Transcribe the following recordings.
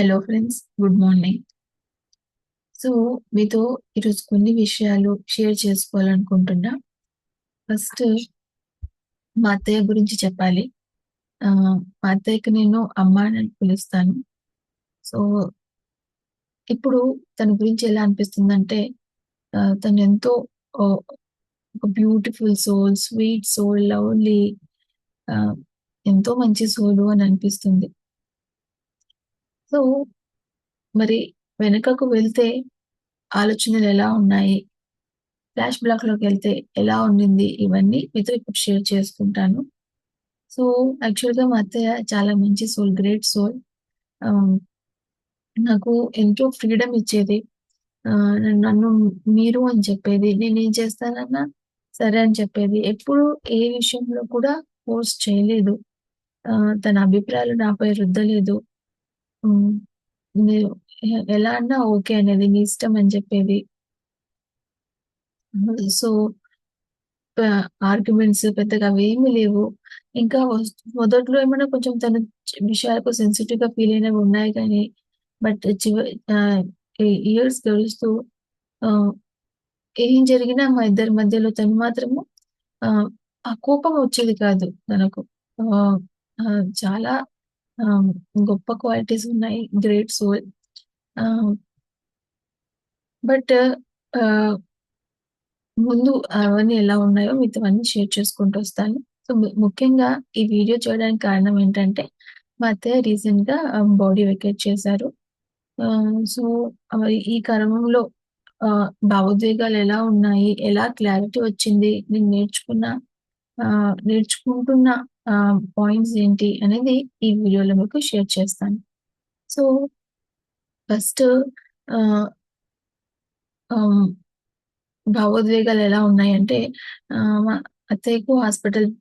Hello friends good morning so మీతో ఈరోజు కొన్ని విషయాలు షేర్ చేసుకోవాలనుకుంటున్నా. ఫస్ట్ మా అత్తయ్య గురించి చెప్పాలి. ఆ, మా అత్తయ్యకి నేను అమ్మ అని పిలుస్తాను. సో ఇప్పుడు తన గురించి ఎలా అనిపిస్తుందంటే తను ఎంతో ఒక beautiful soul sweet soul lovely ఎంతో మంచి సోలు అని అనిపిస్తుంది. సో మరి వెనుకకు వెళ్తే ఆలోచనలు ఎలా ఉన్నాయి? ఫ్లాష్ బ్లాక్లోకి వెళ్తే ఎలా ఉండింది? ఇవన్నీ మీతో ఇప్పుడు షేర్ చేసుకుంటాను. సో యాక్చువల్గా మా అత్తయ్య చాలా మంచి సోల్ గ్రేట్ సోల్. నాకు ఎంతో ఫ్రీడమ్ ఇచ్చేది. నన్ను మీరు అని చెప్పేది. నేను ఏం చేస్తానన్నా సరే అని చెప్పేది. ఎప్పుడు ఏ విషయంలో కూడా ఫోర్స్ చేయలేదు. తన అభిప్రాయాలు నాపై రుద్దలేదు. ఎ- ఎలా అన్నా ఓకే అనేది నీ ఇష్టం అని చెప్పేది. సో ఆర్గ్యుమెంట్స్ పెద్దగా అవేమి లేవు. ఇంకా వస్- మొదట్లో ఏమైనా కొంచెం తన విషయాలకు సెన్సిటివ్గా ఫీల్ అయినవి ఉన్నాయి కానీ బట్ చివరి ఇయర్స్ గడుస్తూ ఆ, ఏం జరిగినా మా ఇద్దరి మధ్యలో తను మాత్రము ఆ, ఆ కోపం వచ్చేది కాదు తనకు. ఆ, చాలా గొప్ప క్వాలిటీస్ ఉన్నాయి. గ్రేట్ సోల్ బట్ ముందు అవన్నీ ఎలా ఉన్నాయో మీతో అన్ని షేర్ చేసుకుంటూ వస్తాను. సో ముఖ్యంగా ఈ వీడియో చేయడానికి కారణం ఏంటంటే మా అత్తయ్య రీసెంట్గా బాడీ వెకేట్ చేశారు. సో ఈ క్రమంలో భావోద్వేగాలు ఎలా ఉన్నాయి? ఎలా క్లారిటీ వచ్చింది? నేను నేర్చుకున్న. నేర్చుకుంటున్న పాయింట్స్ ఏంటి అనేది ఈ వీడియోలో మీకు షేర్ చేస్తాను. సో ఫస్ట్ భావోద్వేగాలు ఎలా ఉన్నాయంటే ఆ, మా అత్తయ్యకు హాస్పిటల్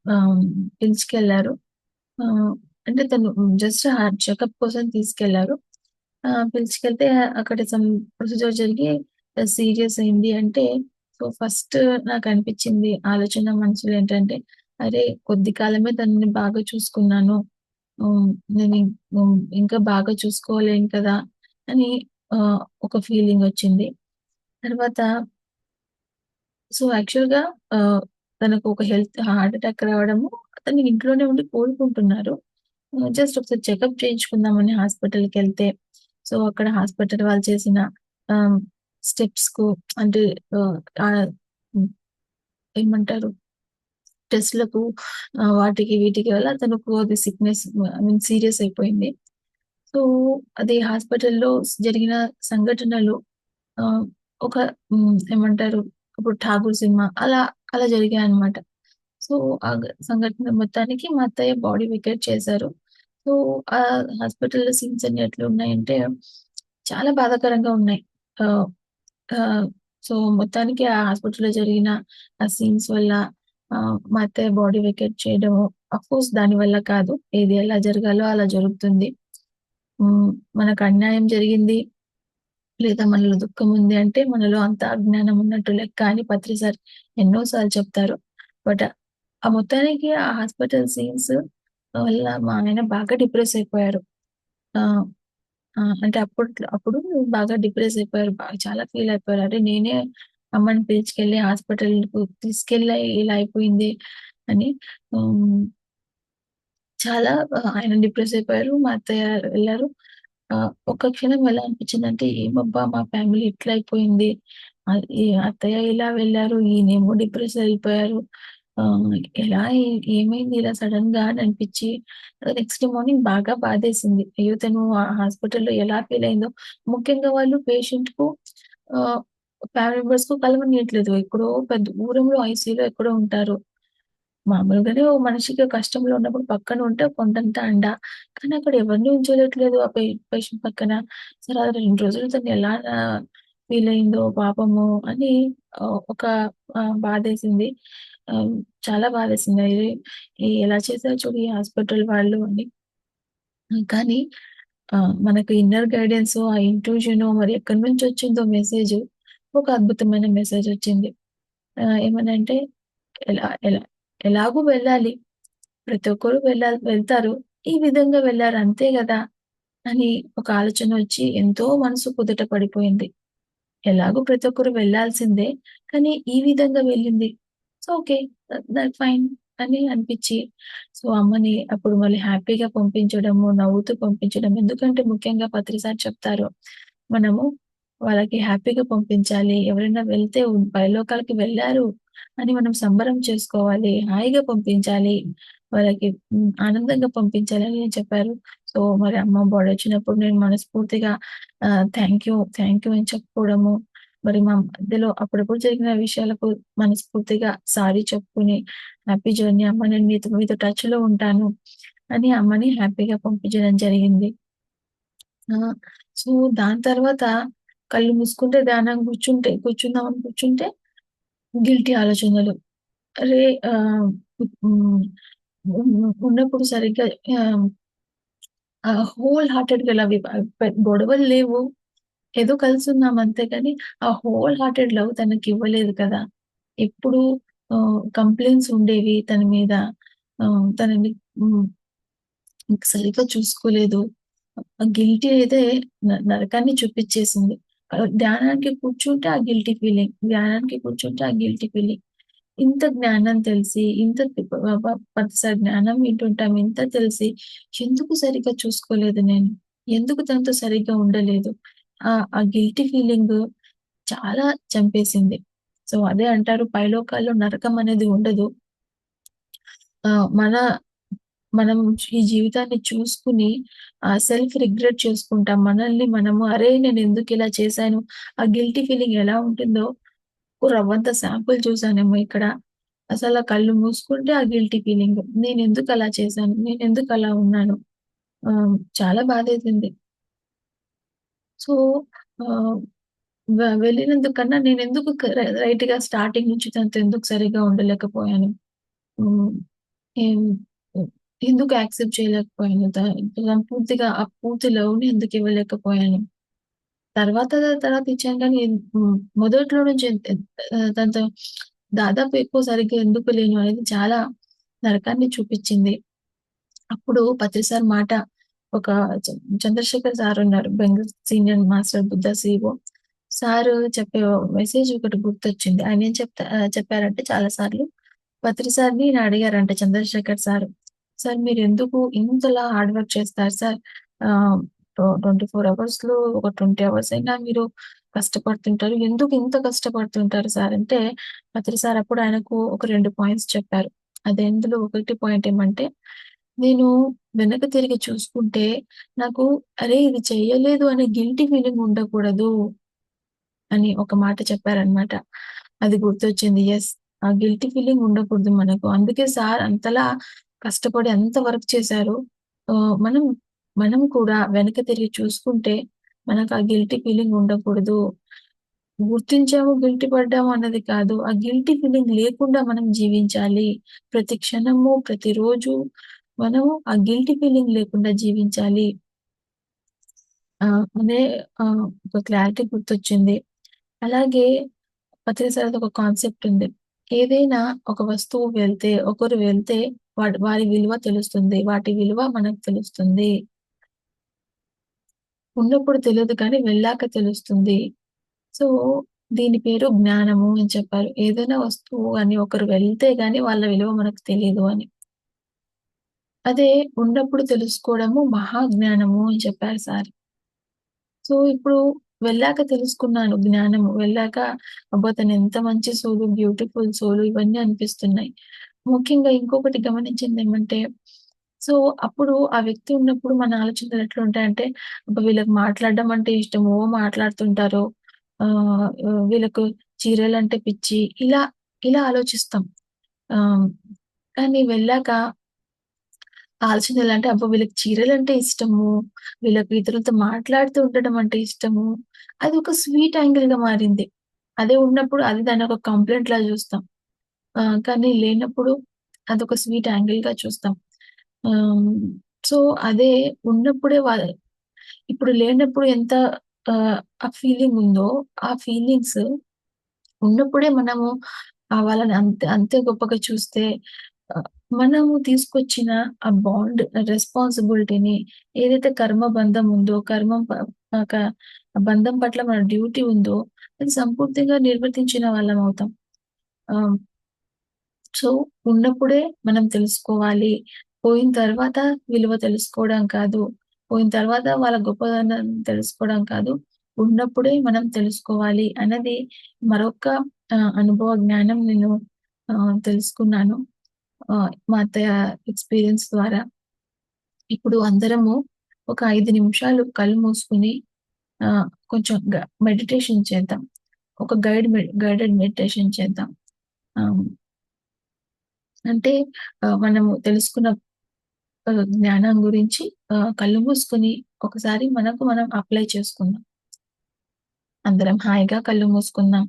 పిలుచుకెళ్ళారు. ఆ, అంటే తను జస్ట్ హార్ట్ చెకప్ కోసం తీసుకెళ్ళారు. ఆ, పిలుచుకెళ్తే అక్కడ సమ్ ప్రొసీజర్ జరిగి సీరియస్ అయింది అంటే సో ఫస్ట్ నాకు అనిపించింది ఆలోచన మనసులో ఏంటంటే అరే కొద్ది కాలమే తనని బాగా చూసుకున్నాను. నేను ఇంకా బాగా చూసుకోలేను కదా అని ఒక ఫీలింగ్ వచ్చింది. తర్వాత సో యాక్చువల్గా తనకు ఒక హెల్త్ హార్ట్ అటాక్ రావడము అతను ఇంట్లోనే ఉండి కోలుకుంటున్నారు. జస్ట్ ఒకసారి చెకప్ చేయించుకుందామని హాస్పిటల్కి వెళ్తే. సో అక్కడ హాస్పిటల్ వాళ్ళు చేసిన స్టెప్స్కు అంటే ఏమంటారు? టెస్ట్లకు వాటికి వీటికి వల్ల తనకు అది సిక్నెస్ ఐ మీన్ సీరియస్ అయిపోయింది. సో అది హాస్పిటల్లో జరిగిన సంఘటనలు ఆ, ఒక ఏమంటారు? ఇప్పుడు ఠాగూర్ సినిమా అలా అలా జరిగాయి అన్నమాట. సో ఆ సంఘటన మొత్తానికి మా అత్తయ్య బాడీ వెకేట్ చేశారు. సో ఆ హాస్పిటల్లో సీన్స్ అన్ని ఎట్లా ఉన్నాయంటే చాలా బాధాకరంగా ఉన్నాయి. ఆ, సో మొత్తానికి ఆ హాస్పిటల్లో జరిగిన ఆ సీన్స్ వల్ల ఆ, మా అత్తయ్య బాడీ వెకేట్ చేయడం కోర్స్ దాని వల్ల కాదు. ఏది ఎలా జరగాలో అలా జరుగుతుంది. మనకు అన్యాయం జరిగింది లేదా మనలో దుఃఖం ఉంది అంటే మనలో అంత అజ్ఞానం ఉన్నట్టు లెక్క అని పత్రి సార్ ఎన్నోసార్లు చెప్తారు. బట్ ఆ మొత్తానికి ఆ హాస్పిటల్ సీన్స్ వల్ల మా ఆయన బాగా డిప్రెస్ అయిపోయారు. ఆ అంటే అప్పుడు అప్పుడు బాగా డిప్రెస్ అయిపోయారు బాగా చాలా ఫీల్ అయిపోయారు. అరే నేనే అమ్మని పిలుచుకెళ్ళి హాస్పిటల్‌కు తీసుకెళ్ళి ఇలా అయిపోయింది అని. చాలా ఆయన డిప్రెస్ అయిపోయారు మా అత్తయ్య వెళ్ళారు. ఒక ఒక్క క్షణం ఎలా అనిపించింది అంటే ఏమబ్బా మా ఫ్యామిలీ ఇట్లా అయిపోయింది. ఈ అత్తయ్య ఇలా వెళ్ళారు ఈయనేమో డిప్రెస్ అయిపోయారు. ఎలా ఏమైంది ఇలా సడన్గా అని అనిపించి నెక్స్ట్ మార్నింగ్ బాగా బాధేసింది. అయ్యో తను హాస్పిటల్లో ఎలా ఫీల్ అయిందో. ముఖ్యంగా వాళ్ళు పేషెంట్కు ఫ్యామిలీ మెంబర్స్కు కలవనీయట్లేదు. ఎక్కడో పెద్ద దూరంలో ఐసీలో ఎక్కడో ఉంటారు. మామూలుగానే ఓ మనిషికి కష్టంలో ఉన్నప్పుడు పక్కన ఉంటే కొండంత అండ. కానీ అక్కడ ఎవరిని ఉంచలేట్లేదు ఆ పేషెంట్ పక్కన. సరే అది రెండు రోజులు తను ఎలా ఫీల్ అయిందో పాపము అని ఒక బాధేసింది. చాలా బాధేసింది ఎలా చేశారు చూడు ఈ హాస్పిటల్ వాళ్ళు అని కానీ మనకు ఇన్నర్ గైడెన్స్ ఆ ఇంట్యూషన్ మరి ఎక్కడి నుంచి వచ్చిందో మెసేజ్ ఒక అద్భుతమైన మెసేజ్ వచ్చింది ఆ, ఏమనంటే ఎలా ఎలా ఎలాగూ వెళ్ళాలి ప్రతి ఒక్కరు వెళ్ళాలి వెళ్తారు ఈ విధంగా వెళ్ళారు అంతే కదా అని ఒక ఆలోచన వచ్చి ఎంతో మనసు కుదుట పడిపోయింది. ఎలాగో ప్రతి ఒక్కరు వెళ్ళాల్సిందే. కానీ ఈ విధంగా వెళ్ళింది. So, okay. దట్ ఫైన్ అని అనిపించి సో, అమ్మని అప్పుడు మళ్ళీ హ్యాపీగా పంపించడము, నవ్వుతూ పంపించడం. ఎందుకంటే ముఖ్యంగా పత్రిసారి చెప్తారు. మనము వాళ్ళకి హ్యాపీగా పంపించాలి. ఎవరైనా వెళ్తే పైలోకాలకి వెళ్ళారు అని మనం సంబరం చేసుకోవాలి. హాయిగా పంపించాలి. వాళ్ళకి ఆనందంగా పంపించాలి అని చెప్పారు. సో, మరి అమ్మ బాడీ వచ్చినప్పుడు నేను మనస్ఫూర్తిగా థ్యాంక్ యూ, థ్యాంక్ యూ అని చెప్పుకోవడము. మరి మా మధ్యలో అప్పుడప్పుడు జరిగిన విషయాలకు మనస్ఫూర్తిగా సారీ చెప్పుకొని, హ్యాపీ జర్నీ అమ్మ నేను మీతో మీతో టచ్‌లో ఉంటాను అని అమ్మని హ్యాపీగా పంపించడం జరిగింది. ఆ! సో, దాని తర్వాత కళ్ళు మూసుకుంటే ధ్యానం కూర్చుంటే కూర్చుందామని కూర్చుంటే గిల్టీ ఆలోచనలు. అరే! ఉన్నప్పుడు సరిగ్గా హోల్ హార్టెడ్గా గొడవలు లేవు. ఏదో కలిసున్నాం అంతే కానీ, ఆ హోల్ హార్టెడ్ లవ్ తనకి ఇవ్వలేదు కదా! ఎప్పుడు కంప్లైంట్స్ ఉండేవి తన మీద. తనని సరిగ్గా చూసుకోలేదు. ఆ గిల్టీ అయితే నరకాన్ని చూపించేసింది ధ్యానానికి కూర్చుంటే ఆ గిల్టీ ఫీలింగ్. ధ్యానానికి కూర్చుంటే ఆ గిల్టీ ఫీలింగ్. ఇంత జ్ఞానం తెలిసి, ఇంత పదిసారి జ్ఞానం వింటుంటాం. ఇంత తెలిసి ఎందుకు సరిగ్గా చూసుకోలేదు నేను? ఎందుకు తనతో సరిగ్గా ఉండలేదు? ఆ గిల్టీ ఫీలింగ్ చాలా చంపేసింది. సో, అదే అంటారు పైలోకాల్లో నరకం అనేది ఉండదు. మన మనం ఈ జీవితాన్ని చూసుకొని ఆ సెల్ఫ్ రిగ్రెట్ చేసుకుంటాం. మనల్ని మనము అరే! నేను ఎందుకు ఇలా చేశాను? ఆ గిల్టీ ఫీలింగ్ ఎలా ఉంటుందో రవ్వంత శాంపుల్ చూసానేమో ఇక్కడ. అసలు కళ్ళు మూసుకుంటే ఆ గిల్టీ ఫీలింగ్. నేను ఎందుకు అలా చేశాను? నేను ఎందుకు అలా ఉన్నాను? చాలా చాలా అవుతుంది సో, వెళ్ళినందుకన్నా నేను ఎందుకు రైట్ రైట్‌గా స్టార్టింగ్ నుంచి తనతో ఎందుకు సరిగ్గా ఉండలేకపోయాను? ఎందుకు యాక్సెప్ట్ చేయలేకపోయాను? తను పూర్తిగా ఆ పూర్తి లవ్‌ని ఎందుకు ఇవ్వలేకపోయాను? తర్వాత తర్వాత ఇచ్చాను కానీ మొదట్లో నుంచి తనతో దాదాపు ఎక్కువ సరిగ్గా ఎందుకు లేను అనేది చాలా నరకాన్ని చూపించింది అప్పుడు పత్రిసార్ మాట ఒక చ చంద్రశేఖర్ సార్ ఉన్నారు. Bengaluru senior master Buddha CO sir చెప్పే మెసేజ్ ఒకటి గుర్తొచ్చింది. ఆయనేం చెప్తా చెప్పారంటే చాలా సార్లు పత్రి సార్‌ని అడిగారంట చంద్రశేఖర్ సారు. "సార్ మీరు ఎందుకు ఇంతలా హార్డ్ వర్క్ చేస్తారు సార్? ట్వంటీ ఫోర్ అవర్స్లో ఒక 20 అవర్స్ అయినా మీరు కష్టపడుతుంటారు. ఎందుకు ఇంత కష్టపడుతుంటారు సార్?" అంటే పత్రి సార్ అప్పుడు ఆయనకు ఒక రెండు పాయింట్స్ చెప్పారు. అదందులో ఒకటి పాయింట్ ఏమంటే, "నేను వెనక తిరిగి చూసుకుంటే నాకు అరే! ఇది చెయ్యలేదు అనే గిల్టీ ఫీలింగ్ ఉండకూడదు." అని ఒక మాట చెప్పారనమాట. అది గుర్తొచ్చింది. ఎస్ ఆ గిల్టీ ఫీలింగ్ ఉండకూడదు మనకు. అందుకే సార్ అంతలా కష్టపడి అంత వర్క్ చేశారు. మనం మనం కూడా వెనక తిరిగి చూసుకుంటే మనకు ఆ గిల్టీ ఫీలింగ్ ఉండకూడదు. గుర్తించాము, గిల్టీ పడ్డాము అన్నది కాదు. ఆ గిల్టీ ఫీలింగ్ లేకుండా మనం జీవించాలి. ప్రతి క్షణము, ప్రతిరోజు మనము ఆ గిల్టీ ఫీలింగ్ లేకుండా జీవించాలి. ఆహ్, అనే ఒక క్లారిటీ గుర్తొచ్చింది. అలాగే పత్రి ఒక కాన్సెప్ట్ ఉంది. ఏదైనా ఒక వస్తువు వెళ్తే ఒకరు వెళ్తే వారి విలువ తెలుస్తుంది. వాటి విలువ మనకు తెలుస్తుంది. ఉన్నప్పుడు తెలియదు కానీ వెళ్ళాక తెలుస్తుంది. సో, దీని పేరు జ్ఞానము అని చెప్పారు. ఏదైనా వస్తువు కానీ ఒకరు వెళ్తే గాని వాళ్ళ విలువ మనకు తెలియదు అని. అదే ఉన్నప్పుడు తెలుసుకోవడము మహాజ్ఞానము అని చెప్పారు సార్. సో, ఇప్పుడు వెళ్ళాక తెలుసుకున్నాను జ్ఞానము. వెళ్ళాక అబ్బా! ఎంత మంచి సోలు, బ్యూటిఫుల్ సోలు ఇవన్నీ అనిపిస్తున్నాయి. ముఖ్యంగా ఇంకొకటి గమనించింది ఏమంటే సో, అప్పుడు ఆ వ్యక్తి ఉన్నప్పుడు మన ఆలోచనలు ఎట్లుంటాయంటే, అబ్బా! వీళ్ళకి మాట్లాడడం అంటే ఇష్టమో మాట్లాడుతుంటారో మాట్లాడుతుంటారు. వీళ్ళకు చీరలు అంటే పిచ్చి. ఇలా, ఇలా ఆలోచిస్తాం. ఆ కానీ వెళ్ళాక ఆలోచనలు అంటే, అబ్బా! వీళ్ళకి చీరలు అంటే ఇష్టము. వీళ్ళకి ఇతరులతో మాట్లాడుతూ ఉండడం అంటే ఇష్టము. అది ఒక స్వీట్ యాంగిల్గా మారింది. అదే ఉన్నప్పుడు అది దాని ఒక కంప్లైంట్ జూస్తాం. చూస్తాం కానీ లేనప్పుడు అదొక స్వీట్ యాంగిల్గా చూస్తాం. సో, అదే ఉన్నప్పుడే వా ఇప్పుడు లేనప్పుడు ఎంత ఆ ఫీలింగ్ ఉందో ఆ ఫీలింగ్స్ ఉన్నప్పుడే మనము ఆ వాళ్ళని అంతే అంతే గొప్పగా చూస్తే మనము తీసుకొచ్చిన ఆ బాండ్ రెస్పాన్సిబిలిటీని ఏదైతే కర్మ బంధం ఉందో, కర్మం బంధం పట్ల మన డ్యూటీ ఉందో, అది సంపూర్తిగా నిర్వర్తించిన వాళ్ళం అవుతాం. సో, ఉన్నప్పుడే మనం తెలుసుకోవాలి. పోయిన తర్వాత విలువ తెలుసుకోవడం కాదు. పోయిన తర్వాత వాళ్ళ గొప్పదనం తెలుసుకోవడం కాదు. ఉన్నప్పుడే మనం తెలుసుకోవాలి అన్నది మరొక అనుభవ జ్ఞానం నేను తెలుసుకున్నాను. మా అత్తయ్య ఎక్స్‌పీరియన్స్ ద్వారా. ఇప్పుడు అందరము ఒక ఐదు నిమిషాలు కళ్ళు మూసుకొని కొంచెం మెడిటేషన్ చేద్దాం. ఒక గైడ్ గైడెడ్ మెడిటేషన్ చేద్దాం. అంటే మనము తెలుసుకున్న జ్ఞానం గురించి కళ్ళు మూసుకొని ఒకసారి మనకు మనం అప్లై చేసుకుందాం. అందరం హాయిగా కళ్ళు మూసుకుందాం.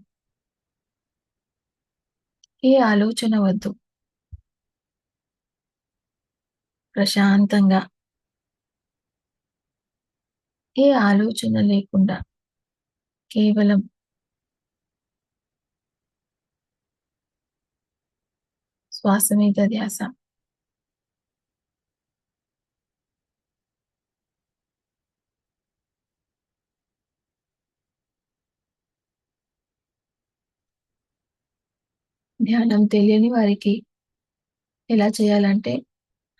ఏ ఆలోచన వద్దు. ప్రశాంతంగా ఏ ఆలోచన లేకుండా కేవలం శ్వాస మీద ధ్యాస. ధ్యానం తెలియని వారికి ఎలా చేయాలంటే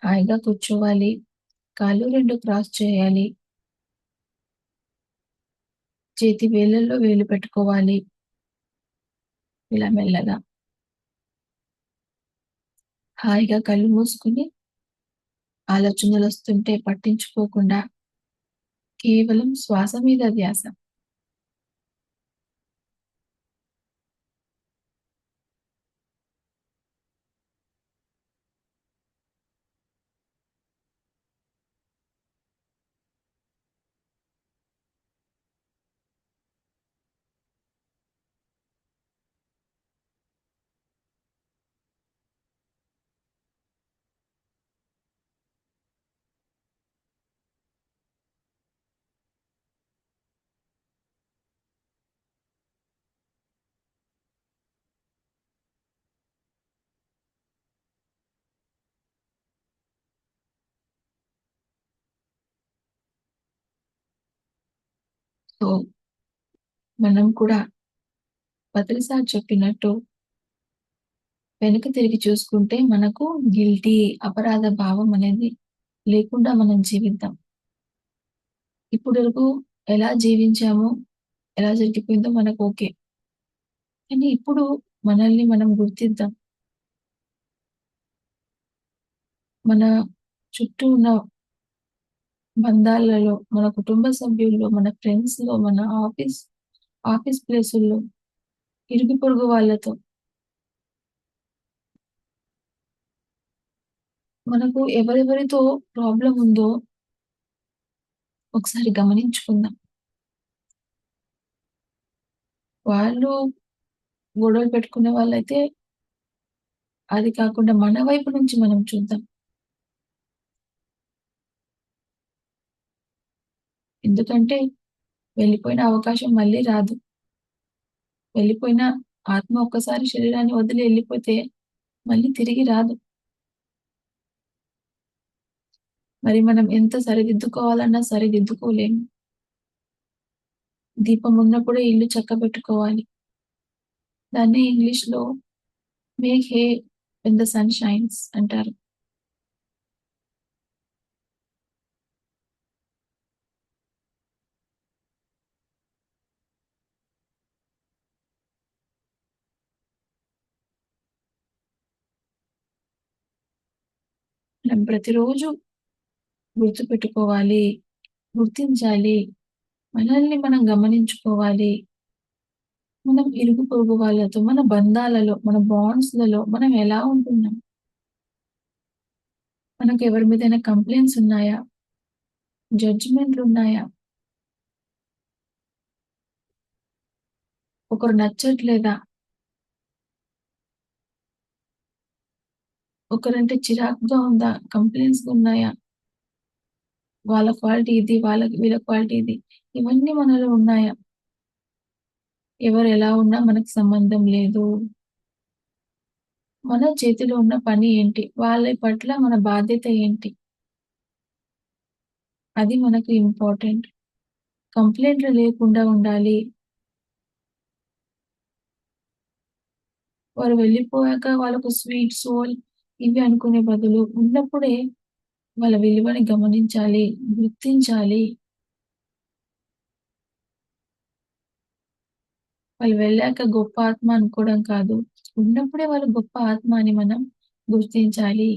హాయిగా కూర్చోవాలి. కాళ్ళు రెండు క్రాస్ చేయాలి. చేతి వేళ్ళల్లో వేలు పెట్టుకోవాలి. ఇలా మెల్లగా. హాయిగా కళ్ళు మూసుకొని ఆలోచనలొస్తుంటే పట్టించుకోకుండా కేవలం శ్వాస మీద ధ్యాస. సో, మనం కూడా బద్రి సార్ చెప్పినట్టు వెనుక తిరిగి చూసుకుంటే మనకు గిల్టీ, అపరాధ భావం అనేది లేకుండా మనం జీవిద్దాం. ఇప్పటి వరకు ఎలా జీవించామో, ఎలా జరిగిపోయిందో మనకు ఓకే. కానీ ఇప్పుడు మనల్ని మనం గుర్తిద్దాం. మన చుట్టూ ఉన్న బంధాలలో, మన కుటుంబ సభ్యుల్లో, మన ఫ్రెండ్స్లో మన ఆఫీస్ ఆఫీస్ ప్లేసుల్లో, ఇరుగు పొరుగు వాళ్ళతో మనకు ఎవరెవరితో ప్రాబ్లమ్ ఉందో ఒకసారి గమనించుకుందాం. వాళ్ళు గొడవలు పెట్టుకునే వాళ్ళైతే అది కాకుండా మన వైపు నుంచి మనం చూద్దాం. ఎందుకంటే వెళ్ళిపోయిన అవకాశం మళ్ళీ రాదు. వెళ్ళిపోయిన ఆత్మ ఒక్కసారి శరీరాన్ని వదిలి వెళ్ళిపోతే మళ్ళీ తిరిగి రాదు. మరి మనం ఎంత సరిదిద్దుకోవాలన్నా సరిదిద్దుకోలేము. దీపం ఉన్నప్పుడే ఇల్లు చక్కబెట్టుకోవాలి. దాన్నే ఇంగ్లీష్‌లో make hay when the sun shines అంటారు. మనం ప్రతిరోజు గుర్తుపెట్టుకోవాలి. గుర్తించాలి. మనల్ని మనం గమనించుకోవాలి. మనం ఇరుగు పొరుగు వాళ్ళతో, మన బంధాలలో, మన బాండ్స్‌లలో మనం ఎలా ఉంటున్నాం? మనకు ఎవరి మీదైనా కంప్లైంట్స్ ఉన్నాయా? జడ్జ్‌మెంట్‌లున్నాయా? ఒకరు నచ్చట్లేదా? ఒకరంటే చిరాకుగా ఉందా? కంప్లైంట్స్ ఉన్నాయా? వాళ్ళ క్వాలిటీ ఇది, వాళ్ళకి వీళ్ళ క్వాలిటీ ఇది. ఇవన్నీ మనలో ఉన్నాయా? ఎవరు ఎలా ఉన్నా మనకు సంబంధం లేదు. మన చేతిలో ఉన్న పని ఏంటి? వాళ్ళ పట్ల మన బాధ్యత ఏంటి? అది మనకు ఇంపార్టెంట్. కంప్లైంట్లు లేకుండా ఉండాలి. వారు వెళ్ళిపోయాక వాళ్ళకు స్వీట్ సోల్ ఇవి అనుకునే బదులు ఉన్నప్పుడే వాళ్ళ విలువని గమనించాలి, గుర్తించాలి. వాళ్ళు వెళ్ళాక గొప్ప ఆత్మ అనుకోవడం కాదు. ఉన్నప్పుడే వాళ్ళు గొప్ప ఆత్మ అని మనం గుర్తించాలి.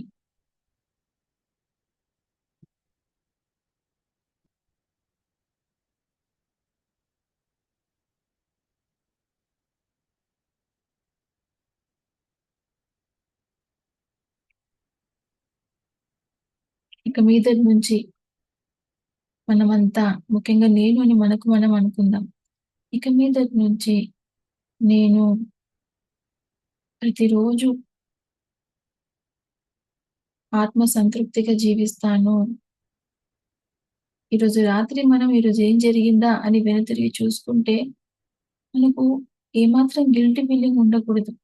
ఇక మీదటి నుంచి మనమంతా ముఖ్యంగా నేను అని మనకు మనం అనుకుందాం. ఇక మీదటి నుంచి నేను ప్రతిరోజు ఆత్మ సంతృప్తిగా జీవిస్తాను. ఈరోజు రాత్రి మనం ఈరోజు ఏం జరిగిందా అని వెనుతిరిగి చూసుకుంటే మనకు ఏమాత్రం గిల్టీ ఫీలింగ్ ఉండకూడదు.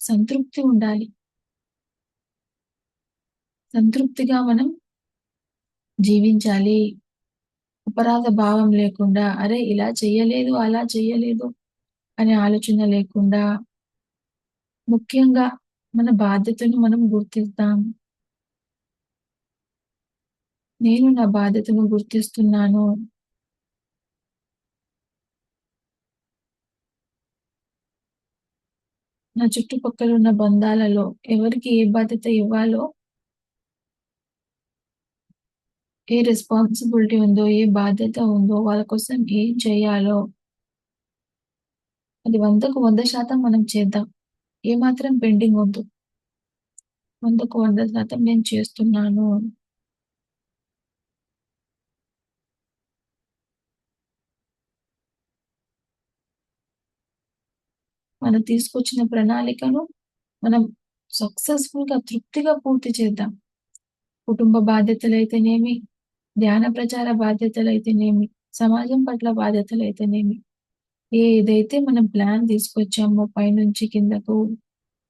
సంతృప్తి ఉండాలి. సంతృప్తిగా మనం జీవించాలి. అపరాధ భావం లేకుండా అరే! ఇలా చెయ్యలేదు, అలా చెయ్యలేదు అనే ఆలోచన లేకుండా ముఖ్యంగా మన బాధ్యతను మనం గుర్తిస్తాం నేను నా బాధ్యతను గుర్తిస్తున్నాను. నా చుట్టుపక్కల ఉన్న బంధాలలో ఎవరికి ఏ బాధ్యత ఇవ్వాలో ఏ రెస్పాన్సిబిలిటీ ఉందో, ఏ బాధ్యత ఉందో, వాళ్ళ కోసం ఏం చేయాలో అది 100కు 100% మనం చేద్దాం. ఏమాత్రం పెండింగ్ వద్దు. 100కు 100% నేను చేస్తున్నాను. మనం తీసుకొచ్చిన ప్రణాళికను మనం సక్సెస్‌ఫుల్‌గా, తృప్తిగా పూర్తి చేద్దాం. కుటుంబ బాధ్యతలు అయితేనేమి ధ్యాన ప్రచార బాధ్యతలైతేనేమి, సమాజం పట్ల బాధ్యతలైతేనేమి, ఏదైతే మనం ప్లాన్ తీసుకొచ్చామో పైనుంచి కిందకు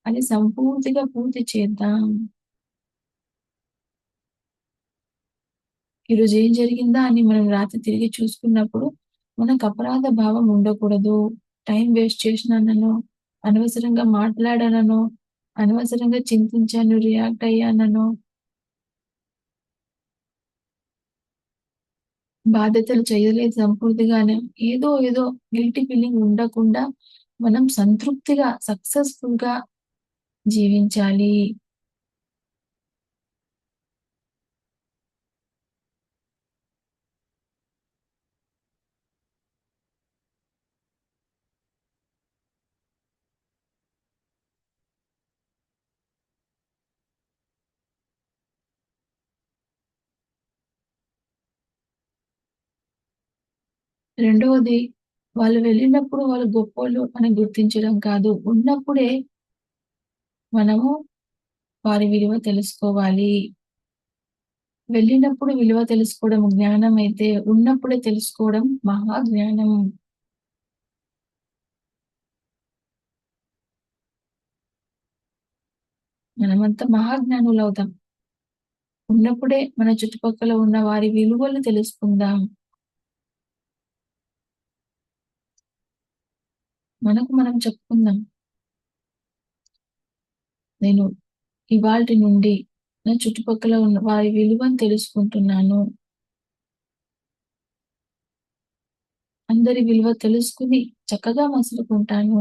అది సంపూర్తిగా పూర్తి చేద్దాం. ఈరోజు ఏం జరిగిందా అని మనం రాత్రి తిరిగి చూసుకున్నప్పుడు మనకు అపరాధ భావం ఉండకూడదు. టైం వేస్ట్ చేసినాననో, అనవసరంగా మాట్లాడానో అనవసరంగా చింతించాను, రియాక్ట్ అయ్యాననో బాధ్యతలు చేయలేదు సంపూర్తిగానే ఏదో ఏదో గిల్టీ ఫీలింగ్ ఉండకుండా మనం సంతృప్తిగా, సక్సెస్‌ఫుల్‌గా జీవించాలి. రెండవది వాళ్ళు వెళ్ళినప్పుడు వాళ్ళు గొప్పోళ్ళు అని గుర్తించడం కాదు. ఉన్నప్పుడే మనము వారి విలువ తెలుసుకోవాలి. వెళ్ళినప్పుడు విలువ తెలుసుకోవడం జ్ఞానం అయితే, ఉన్నప్పుడే తెలుసుకోవడం మహా జ్ఞానం. మహాజ్ఞానులు అవుతాం ఉన్నప్పుడే మన చుట్టుపక్కల ఉన్న వారి విలువలు తెలుసుకుందాం. మనకు మనం చెప్పుకుందాం. నేను ఇవాల్టి నుండి నా చుట్టుపక్కల ఉన్న వారి విలువను తెలుసుకుంటున్నాను. అందరి విలువ తెలుసుకొని చక్కగా మసులుకుంటాను.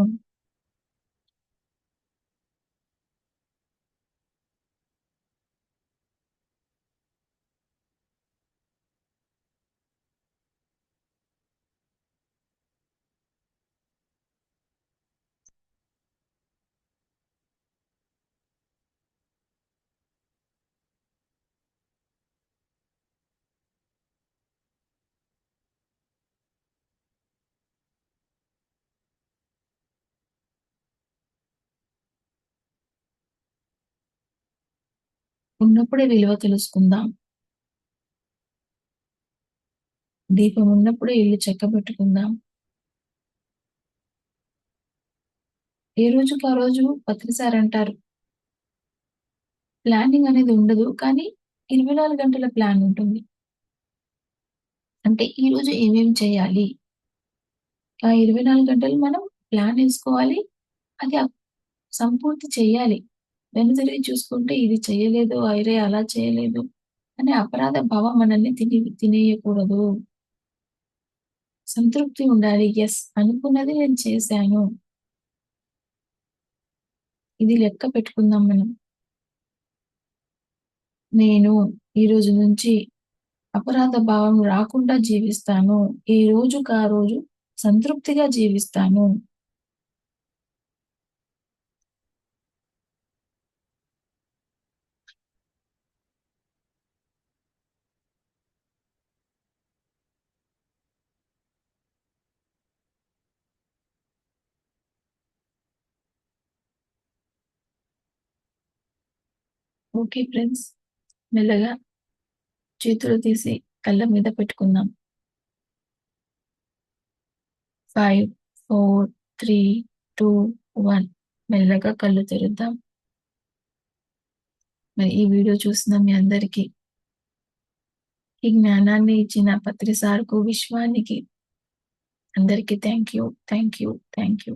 ఉన్నప్పుడే విలువ తెలుసుకుందాం. దీపం ఉన్నప్పుడే ఇల్లు చెక్కబెట్టుకుందాం ఏ రోజుకి ఆ రోజు పత్రిసారంటారు. ప్లానింగ్ అనేది ఉండదు. కానీ 24 గంటల ప్లాన్ ఉంటుంది. అంటే ఈరోజు ఏమేమి చేయాలి? ఆ 24 గంటలు మనం ప్లాన్ వేసుకోవాలి అది సంపూర్తి చేయాలి. వెనుతిరిగి చూసుకుంటే ఇది చేయలేదు, ఐరే అలా చేయలేదు అనే అపరాధ భావం మనల్ని తిని తినేయకూడదు. సంతృప్తి ఉండాలి. ఎస్ అనుకున్నది నేను చేశాను. ఇది లెక్క పెట్టుకుందాం మనం. నేను ఈ రోజు నుంచి అపరాధ భావం రాకుండా జీవిస్తాను. ఏ ఆ రోజు సంతృప్తిగా జీవిస్తాను. Okay friends. మెల్లగా చేతులు తీసి కళ్ళ మీద పెట్టుకుందాం. 5, 4, 3, 2, 1 మెల్లగా కళ్ళు తెరుద్దాం. మరి ఈ వీడియో చూసిన మీ అందరికీ ఈ జ్ఞానాన్ని ఇచ్చిన పత్రి సార్‌కు, విశ్వానికి అందరికీ thank you. Thank you. Thank you.